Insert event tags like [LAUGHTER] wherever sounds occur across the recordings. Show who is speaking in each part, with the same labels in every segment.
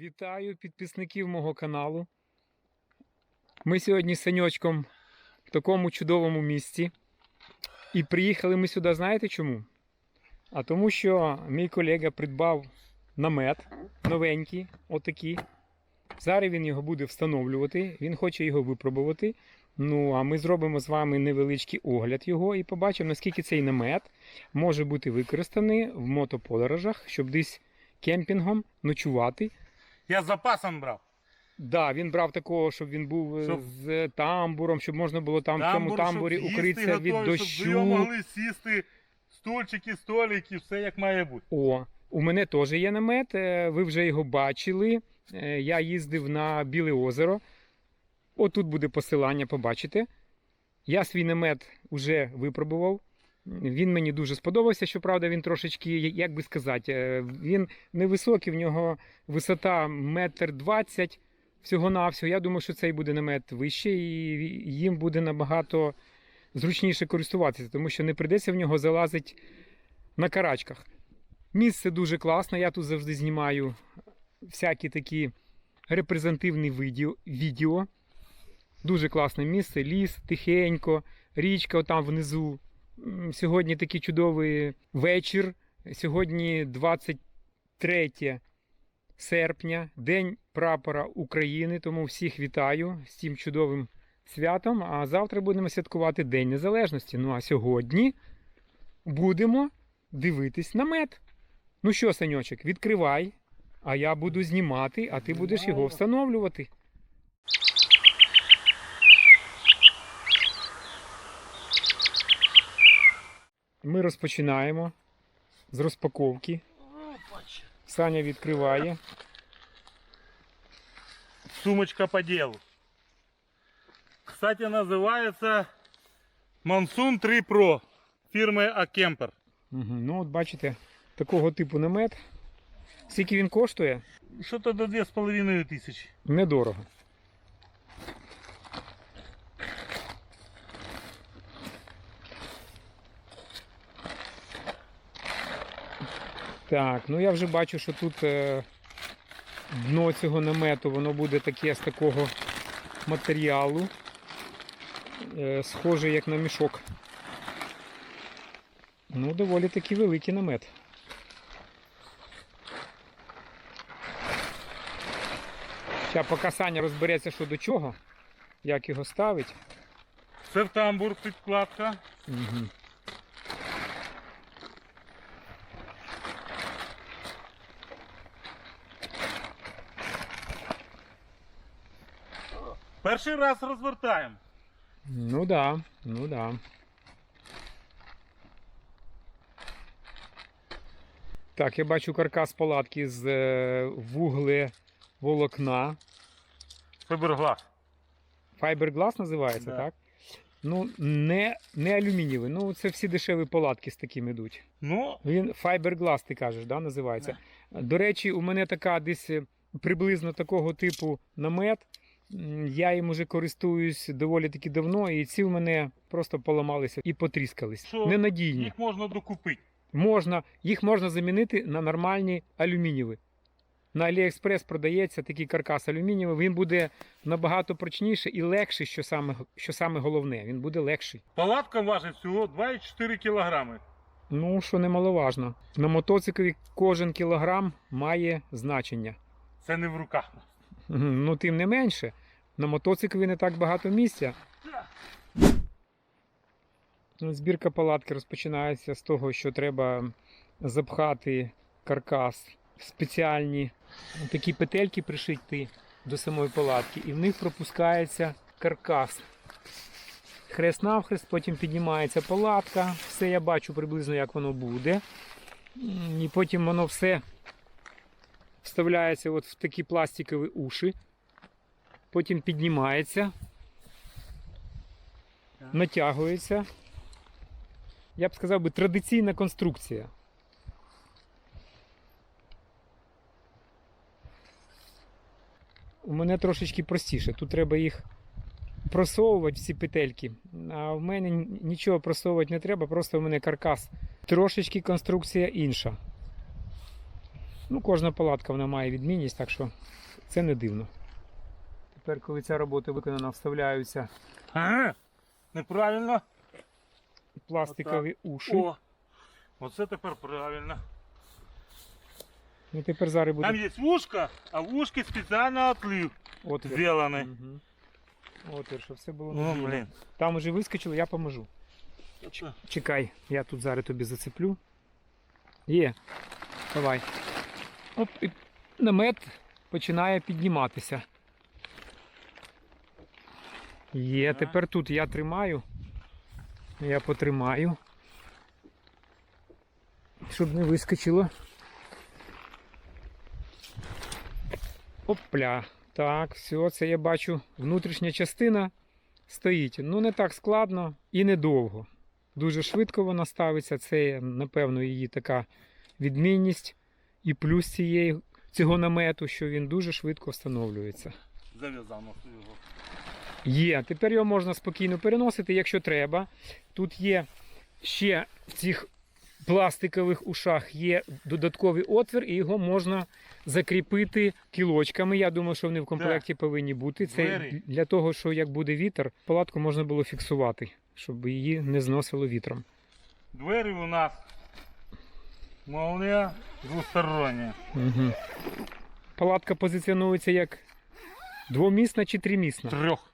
Speaker 1: Вітаю підписників мого каналу. Ми сьогодні з Саньочком в такому чудовому місці. І приїхали ми сюди, знаєте чому? А тому, що мій колега придбав намет новенький, отакий. Зараз він його буде встановлювати, він хоче його випробувати. Ну, а ми зробимо з вами невеличкий огляд його і побачимо, наскільки цей намет може бути використаний в мотоподорожах, щоб десь кемпінгом ночувати.
Speaker 2: Я з запасом брав.
Speaker 1: Да, він брав такого, щоб він був е,
Speaker 2: Щоб-
Speaker 1: з тамбуром, щоб можна було там в цьому
Speaker 2: Тамбур,
Speaker 1: тамбурі
Speaker 2: щоб їсти
Speaker 1: укритися від
Speaker 2: готові, Щоб його
Speaker 1: дощу.
Speaker 2: могли сісти, стульчики, столики, все як має бути.
Speaker 1: О, у мене теж є намет. е, Ви вже його бачили. Е, Я їздив на Біле озеро. Отут буде посилання, побачите. Я свій намет вже випробував. Він мені дуже сподобався. Щоправда, він трошечки, як би сказати, е, він невисокий, в нього висота метр двадцять всього-навсього. Я думаю, що цей буде намет вищий, і їм буде набагато зручніше користуватися, тому що не прийдеться в нього залазити на карачках. Місце дуже класне. Я тут завжди знімаю всякі такі репрезентативні відео. Дуже класне місце, ліс, тихенько, річка там внизу. Сьогодні такий чудовий вечір. Сьогодні 23 серпня, День прапора України. Тому всіх вітаю з цим чудовим святом. А завтра будемо святкувати День Незалежності. Ну а сьогодні будемо дивитись намет. Ну що, Саньочок, відкривай, а я буду знімати, а ти будеш його встановлювати. Ми розпочинаємо з розпаковки. Саня відкриває.
Speaker 2: Сумочка по делу. Кстати, називається Monsoon 3 Pro фірми Акемпер.
Speaker 1: Угу. Ну, от бачите, такого типу намет. Скільки він коштує?
Speaker 2: Що-то до 2,5 тисячі.
Speaker 1: Недорого. Так, ну я вже бачу, що тут е, дно цього намету воно буде таке з такого матеріалу. Е, схоже як на мішок. Ну, доволі таки великий намет. Зараз поки Саня розбереться, що до чого, як його ставить.
Speaker 2: Це в тамбур підкладка.
Speaker 1: Угу.
Speaker 2: Перший раз розвертаємо.
Speaker 1: Ну да, ну да. Так, я бачу каркас палатки з е, вугле волокна.
Speaker 2: Фіберглас.
Speaker 1: Fiberglass називається,
Speaker 2: Да.
Speaker 1: так? Ну, не, не алюмінієвий. Ну, це всі дешеві палатки з таким ідуть.
Speaker 2: Ну,
Speaker 1: Він Fiberglass, ти кажеш, да, називається. До речі, у мене така десь е, приблизно такого типу намет. Я їм уже користуюсь доволі таки давно, і ці в мене просто поламалися і потріскались.
Speaker 2: Що?
Speaker 1: Ненадійні.
Speaker 2: їх можна докупити.
Speaker 1: Можна, їх можна замінити на нормальні алюмінієві. На AliExpress продається такий каркас алюмінієвий, він буде набагато прочніший і легший, що саме, що саме головне. Він буде легший.
Speaker 2: Палатка важить всього 2,4 кілограми.
Speaker 1: Ну, що немаловажно. На мотоциклі кожен кілограм має значення.
Speaker 2: Це не в руках.
Speaker 1: Ну, тим не менше, на мотоциклі не так багато місця. Ну, Збірка палатки розпочинається з того, що треба запхати каркас в спеціальні такі петельки пришити до самої палатки, і в них пропускається каркас. Хрест навхрест, потім піднімається палатка, все я бачу приблизно, як воно буде. І потім воно все вставляється от в такі пластикові уші, потім піднімається, натягується. Я б сказав би традиційна конструкція. У мене трошечки простіше. Тут треба їх просовувати всі петельки. А в мене нічого просовувати не треба, просто у мене каркас. Трошечки конструкція інша. Ну, кожна палатка вона має відмінність, так що це не дивно. Тепер, коли ця робота виконана, вставляються
Speaker 2: Ага. Неправильно.
Speaker 1: пластикові уші.
Speaker 2: О. Оце тепер правильно.
Speaker 1: І тепер зараз
Speaker 2: Там є вушка, а вушки спеціально отлив
Speaker 1: отвір.
Speaker 2: зроблений.
Speaker 1: Мгм. Отвір, щоб все було
Speaker 2: Ну,
Speaker 1: надійно.
Speaker 2: блін.
Speaker 1: Там уже вискочило, я поможу. Чекай, я тут зараз тобі зацеплю. Є. Давай. Оп, і намет починає підніматися. Є, тепер тут я тримаю. Я потримаю. Щоб не вискочило. Опля. Так, все, це я бачу. Внутрішня частина стоїть. Ну, не так складно і недовго. Дуже швидко вона ставиться. Це, напевно, її така відмінність. І плюс цієї, цього намету, що він дуже швидко встановлюється.
Speaker 2: Зав'язав носу його.
Speaker 1: Є. Тепер його можна спокійно переносити, якщо треба. Тут є ще в цих пластикових ушах є додатковий отвір, і його можна закріпити кілочками. Я думаю, що вони в комплекті повинні бути. Це для того, що як буде вітер, палатку можна було фіксувати, щоб її не зносило вітром.
Speaker 2: Двері у нас молния двостороння.
Speaker 1: Угу. Палатка позиціонується як двомісна чи тримісна.
Speaker 2: Трьох.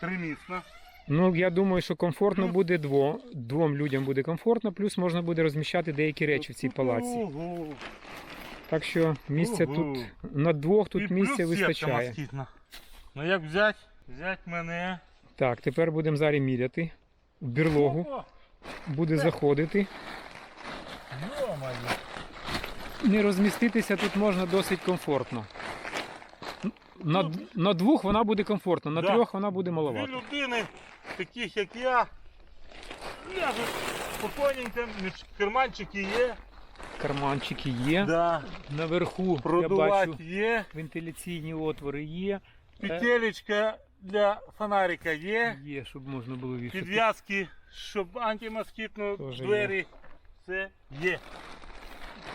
Speaker 2: Тримісна.
Speaker 1: Ну, я думаю, що комфортно
Speaker 2: Плюс-
Speaker 1: буде дво, двом людям буде комфортно, плюс можна буде розміщати деякі речі в цій палаці.
Speaker 2: Ого.
Speaker 1: Так що місця
Speaker 2: Ого.
Speaker 1: тут на двох тут
Speaker 2: І плюс
Speaker 1: місця
Speaker 2: сітка
Speaker 1: вистачає.
Speaker 2: москітна. Ну як взять? Взять мене.
Speaker 1: Так, тепер будемо зараз міряти. В бірлогу буде заходити. Не розміститися тут можна досить комфортно. На, д- на двох вона буде комфортно, на
Speaker 2: Да.
Speaker 1: трьох вона буде
Speaker 2: Дві людини, таких як я, ляжуть спокійненько, карманчики є,
Speaker 1: Карманчики є.
Speaker 2: да.
Speaker 1: Наверху я бачу
Speaker 2: є,
Speaker 1: вентиляційні отвори є.
Speaker 2: петелечка для фонарика є,
Speaker 1: Є, щоб можна було вішати.
Speaker 2: підв'язки, щоб антимоскітну
Speaker 1: Тоже
Speaker 2: двері, це є.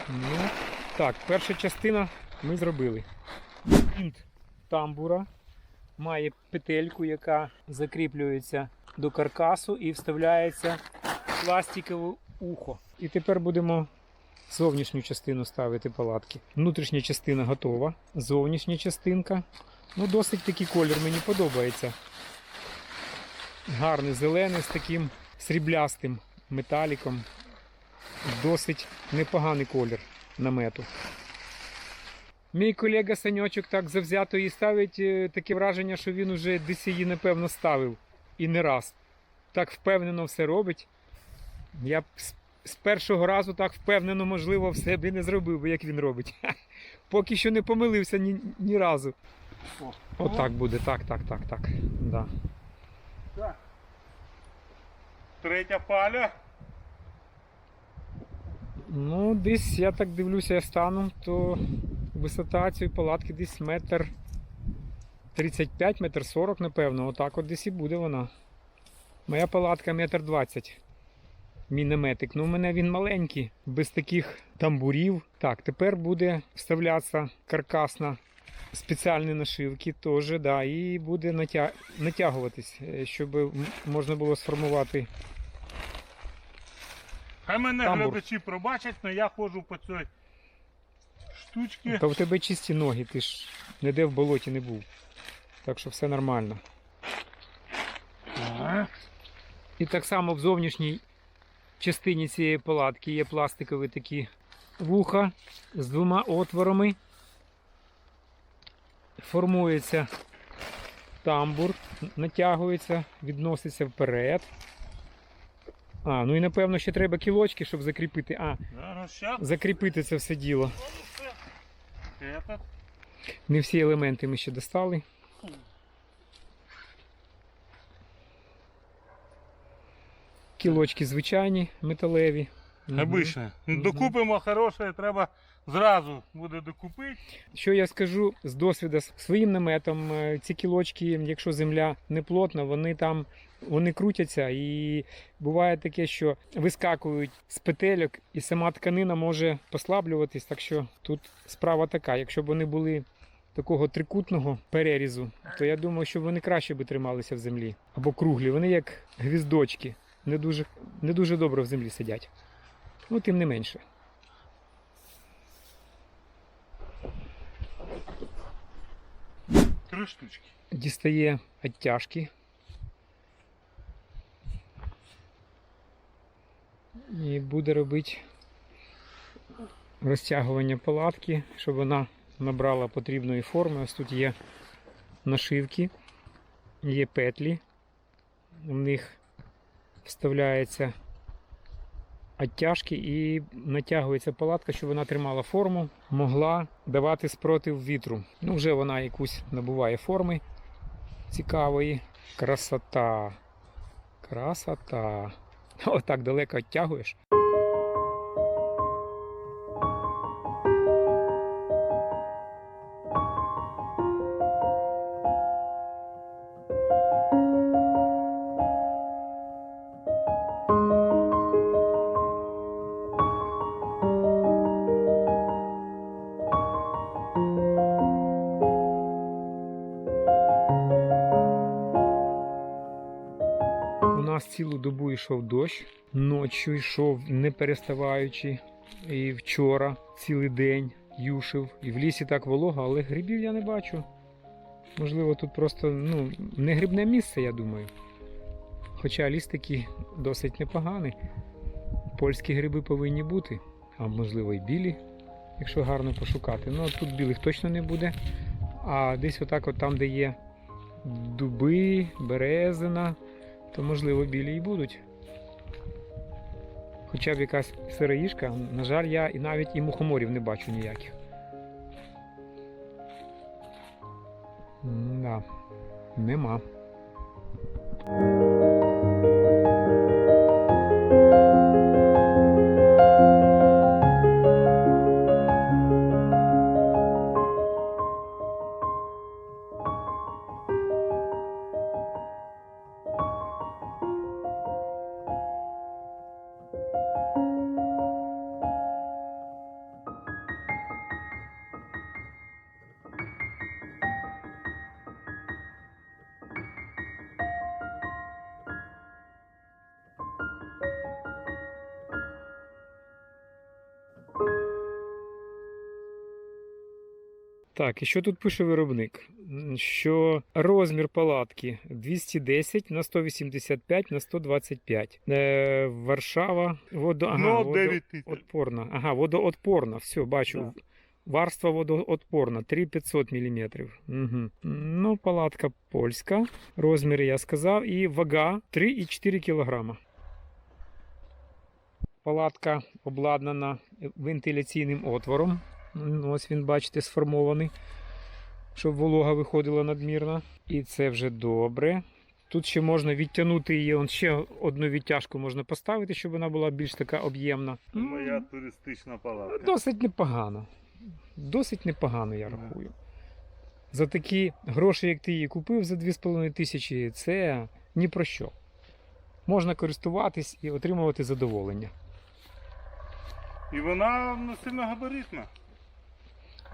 Speaker 1: Ну, так, перша частина ми зробили. Інт тамбура має петельку, яка закріплюється до каркасу і вставляється в пластикове ухо. І тепер будемо зовнішню частину ставити палатки. Внутрішня частина готова. Зовнішня частинка. Ну, досить такий колір мені подобається. Гарний зелений з таким сріблястим металіком. Досить непоганий колір намету. Мій колега Саньочок так завзято її ставить е, таке враження, що він уже десь її, напевно, ставив. І не раз. Так впевнено все робить. Я з, першого разу так впевнено, можливо, все б і не зробив, би, як він робить. [LAUGHS] Поки що не помилився ні, ні разу. Отак буде, так, так, так, так. Да.
Speaker 2: Так. Третя паля.
Speaker 1: Ну, десь я так дивлюся, я стану, то висота цієї палатки десь метр 35, метр 40, напевно. Отак от десь і буде вона. Моя палатка метр 20. Мій наметик. Ну, у мене він маленький, без таких тамбурів. Так, тепер буде вставлятися каркасна спеціальні нашивки теж, да, і буде натя... натягуватись, е, щоб можна було сформувати.
Speaker 2: Хай мене
Speaker 1: Тамбур.
Speaker 2: глядачі пробачать, але я ходжу по цій штучці.
Speaker 1: Та в тебе чисті ноги, ти ж ніде в болоті не був. Так що все нормально.
Speaker 2: Ага.
Speaker 1: І так само в зовнішній частині цієї палатки є пластикові такі вуха з двома отворами. Формується тамбур, натягується, відноситься вперед. А, ну і напевно ще треба кілочки, щоб закріпити. А, закріпити це все діло. Не всі елементи ми ще достали. Кілочки звичайні, металеві. Мгм.
Speaker 2: Обичне. Докупимо хороше, треба зразу буде докупити.
Speaker 1: Що я скажу з досвіду своїм наметом, е, ці кілочки, якщо земля не плотна, вони там вони крутяться, і буває таке, що вискакують з петельок, і сама тканина може послаблюватись. Так що тут справа така. Якщо б вони були такого трикутного перерізу, то я думаю, що вони краще би трималися в землі. Або круглі. Вони як гвіздочки, не дуже, не дуже добре в землі сидять. Ну, тим не менше.
Speaker 2: Три штучки.
Speaker 1: Дістає оттяжки. І буде робити розтягування палатки, щоб вона набрала потрібної форми. Ось тут є нашивки, є петлі. В них вставляється оттяжки і натягується палатка, щоб вона тримала форму, могла давати спротив вітру. Ну, вже вона якусь набуває форми цікавої. Красота. Красота. Отак далеко оттягуєш. Йшов дощ, ночі йшов не переставаючи. І вчора цілий день юшив. І в лісі так волого, але грибів я не бачу. Можливо, тут просто ну, не грибне місце, я думаю. Хоча ліс такий досить непоганий. Польські гриби повинні бути, а можливо і білі, якщо гарно пошукати. Ну, тут білих точно не буде. А десь отак, от там, де є дуби, березина, то можливо білі і будуть. Хоча б якась сироїшка, на жаль, я і навіть і мухоморів не бачу ніяких. Да, нема. Так, і що тут пише виробник? Що розмір палатки 210 на 185 на 125. Е, Варшава водо, ага,
Speaker 2: Ну,
Speaker 1: водо-
Speaker 2: 9 тисяч.
Speaker 1: Отпорна. Ага, водоотпорна. Все, бачу.
Speaker 2: Да.
Speaker 1: Варство водоотпорна 3500 мм. Угу. Ну, палатка польська. Розміри я сказав. І вага 3,4 кг. Палатка обладнана вентиляційним отвором. Ось він, бачите, сформований, щоб волога виходила надмірна. І це вже добре. Тут ще можна відтягнути її, он ще одну відтяжку можна поставити, щоб вона була більш така об'ємна.
Speaker 2: Моя туристична палатка.
Speaker 1: Досить непогано. Досить непогано, я рахую. За такі гроші, як ти її купив за 2,5 тисячі, це ні про що. Можна користуватись і отримувати задоволення.
Speaker 2: І вона не сильно габаритна.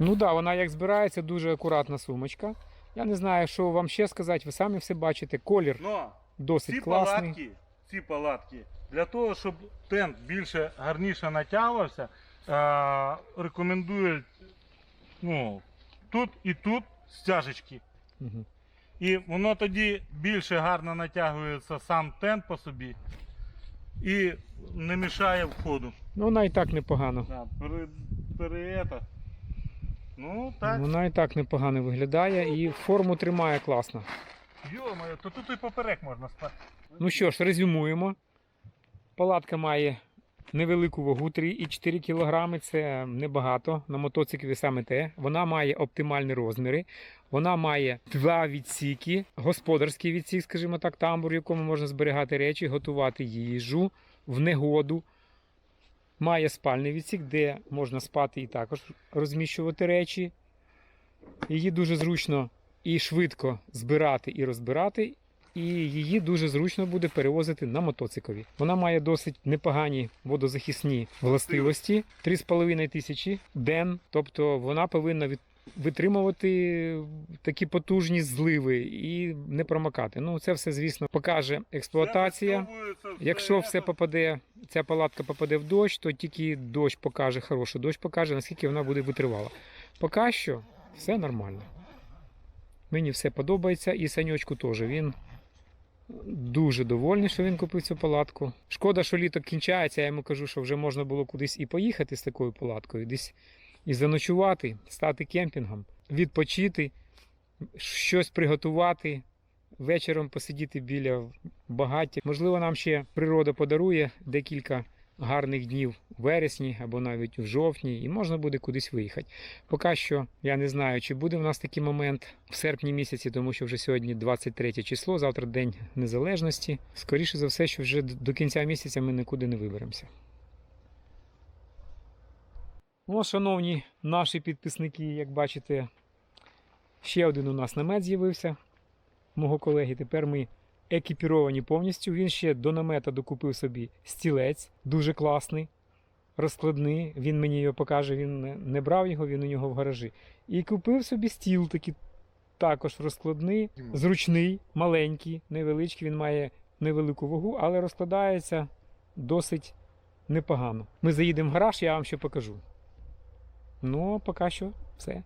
Speaker 1: Ну да, вона як збирається, дуже акуратна сумочка. Я не знаю, що вам ще сказати, ви самі все бачите. Колір
Speaker 2: Но
Speaker 1: досить
Speaker 2: ці
Speaker 1: класний.
Speaker 2: палатки, ці палатки, для того, щоб тент більше гарніше натягувався, е, рекомендують ну, тут і тут стяжечки.
Speaker 1: Мгм.
Speaker 2: І воно тоді більше гарно натягується сам тент по собі і не мішає входу.
Speaker 1: Ну, вона і так непогано.
Speaker 2: Да, пере, пере. Ну так.
Speaker 1: Вона і так непогано виглядає і форму тримає класно.
Speaker 2: Йо-моє, то тут і поперек можна спати.
Speaker 1: Ну що ж, резюмуємо. Палатка має невелику вагу 3,4 кг. Це небагато. На мотоциклі саме те. Вона має оптимальні розміри. Вона має два відсіки, господарський відсік, скажімо так, тамбур, в якому можна зберігати речі, готувати їжу в негоду. Має спальний відсік, де можна спати і також розміщувати речі. Її дуже зручно і швидко збирати і розбирати. і її дуже зручно буде перевозити на мотоциклі. Вона має досить непогані водозахисні властивості 3,5 тисячі ден, тобто вона повинна від витримувати такі потужні зливи і не промокати. Ну, це все, звісно, покаже експлуатація. Якщо все попаде, ця палатка попаде в дощ, то тільки дощ покаже, хороший дощ покаже, наскільки вона буде витривала. Поки що все нормально. Мені все подобається, і саньочку теж. Він дуже довольний, що він купив цю палатку. Шкода, що літо кінчається. Я йому кажу, що вже можна було кудись і поїхати з такою палаткою, десь і заночувати, стати кемпінгом, відпочити, щось приготувати, вечором посидіти біля багаття. Можливо, нам ще природа подарує декілька гарних днів у вересні або навіть у жовтні, і можна буде кудись виїхати. Поки що я не знаю, чи буде в нас такий момент в серпні місяці, тому що вже сьогодні 23 число, завтра День Незалежності. Скоріше за все, що вже до кінця місяця ми нікуди не виберемося. Ну, шановні наші підписники, як бачите, ще один у нас намет з'явився мого колеги. Тепер ми екіпіровані повністю. Він ще до намета докупив собі стілець, дуже класний, розкладний. Він мені його покаже, він не- не брав його, він у нього в гаражі. І купив собі стіл такий також розкладний, зручний, маленький, невеличкий. Він має невелику вагу, але розкладається досить непогано. Ми заїдемо в гараж, я вам ще покажу. Ну, поки що все.